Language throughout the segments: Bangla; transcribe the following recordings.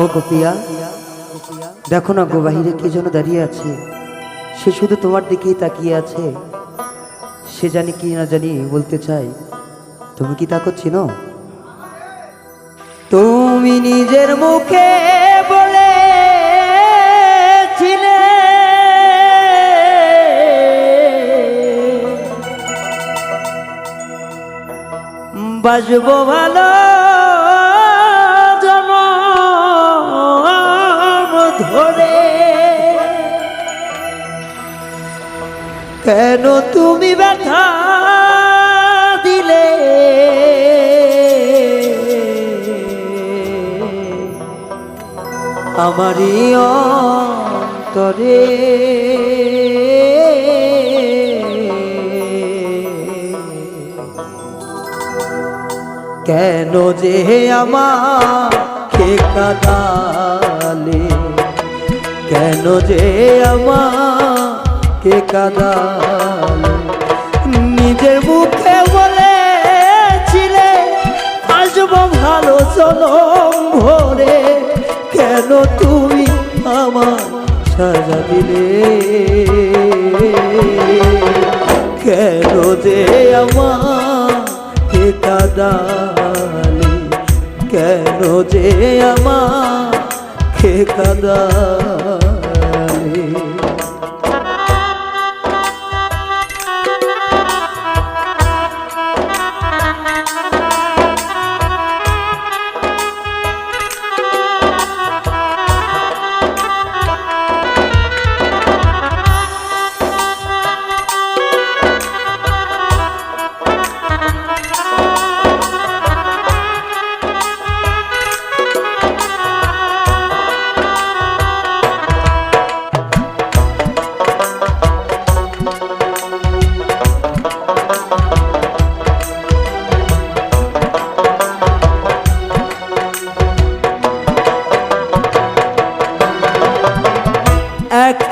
ও গোপিয়া, দেখো না গো বাহিরে কে যেন দাঁড়িয়ে আছে। সে শুধু তোমার দিকেই তাকিয়ে আছে। সে জানি কি না জানি বলতে চাই তুমি কি তা করছিল তুমি নিজের মুখে বলেছিলে বাজবো ভালো কেন তুমি ব্যথা দিলে? আমারই অন্তরে। কেন যে আমাকে কাদালে? কেন যে আমাকে কাদালে নিজের মুখে বলেছিলে আসব ভালো চলম ভরে কেন তুমি আমার সাজা দিলে? কেন যে আমাকে কাদালে কেন যে আমাকে কাদালে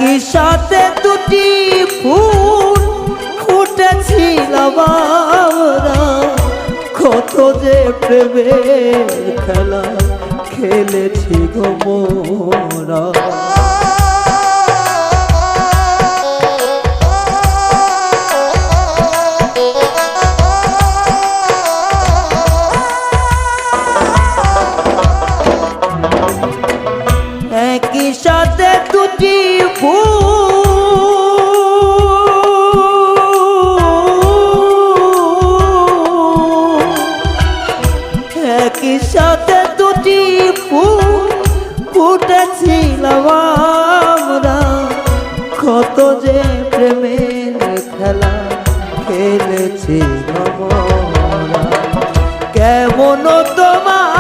একই সাথে দুটি ফুল ফুটেছিল কত যে প্রেমের খেলা খেলেছি গো মোরা। ফুটেছিলাম আমরা কত যে প্রেমের খেলা খেলেছি কেমন তোমার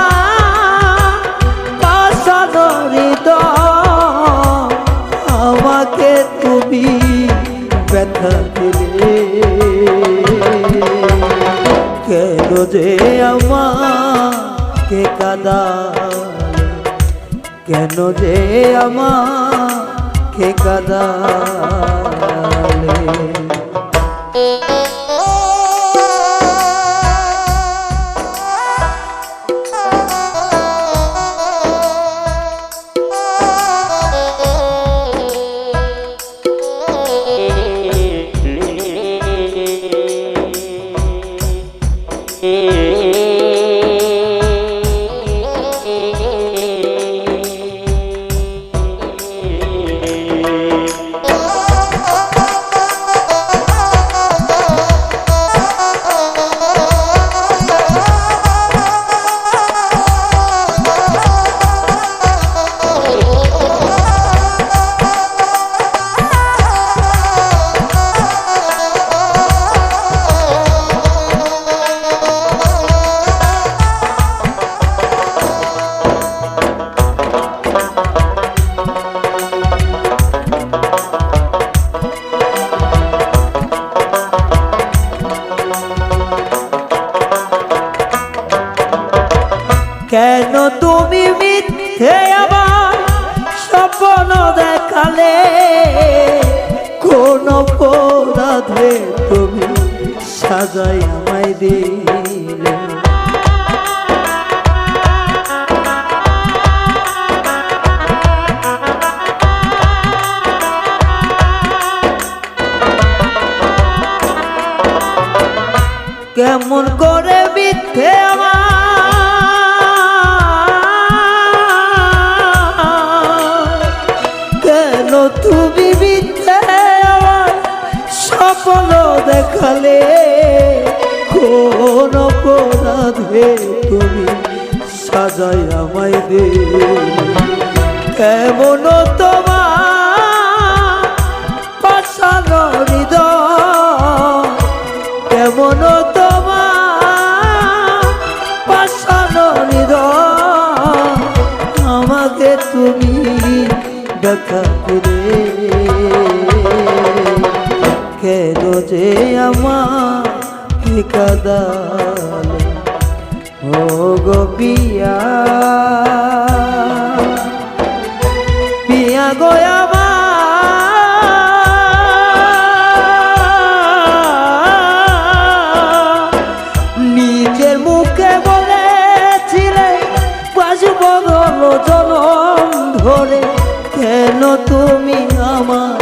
আমাকে তুমি ব্যথা দিলে। কেন যে আমাকে কাদালে কেন যে আমাকে কাদালে কেন তুমি মিথ্যে আবার স্বপ্ন দেখালে? কোন পরাধে তুমি সাজাই আমায় দিলে? কেমন করে মিথ্যে আমার তুমি আমার সফল দেখালে। কোন অপরাধে তুমি সাজাই আমায় দে। কেমন তোমার পাশানো হৃদয়, কেমন তোমার দিলে কেন যে আমার কাদালে ও গো কেন তুমি আমার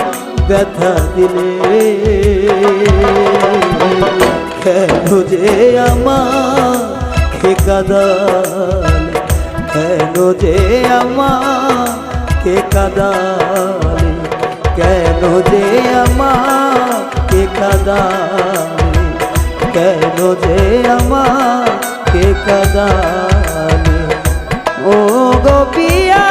ব্যথা দিলে? কেন যে আমার খেকাদাল কেন যে আমার খেকাদাল কেন যে আমার খেকাদাল কেন যে আমার খেকাদাল ও গোপিয়া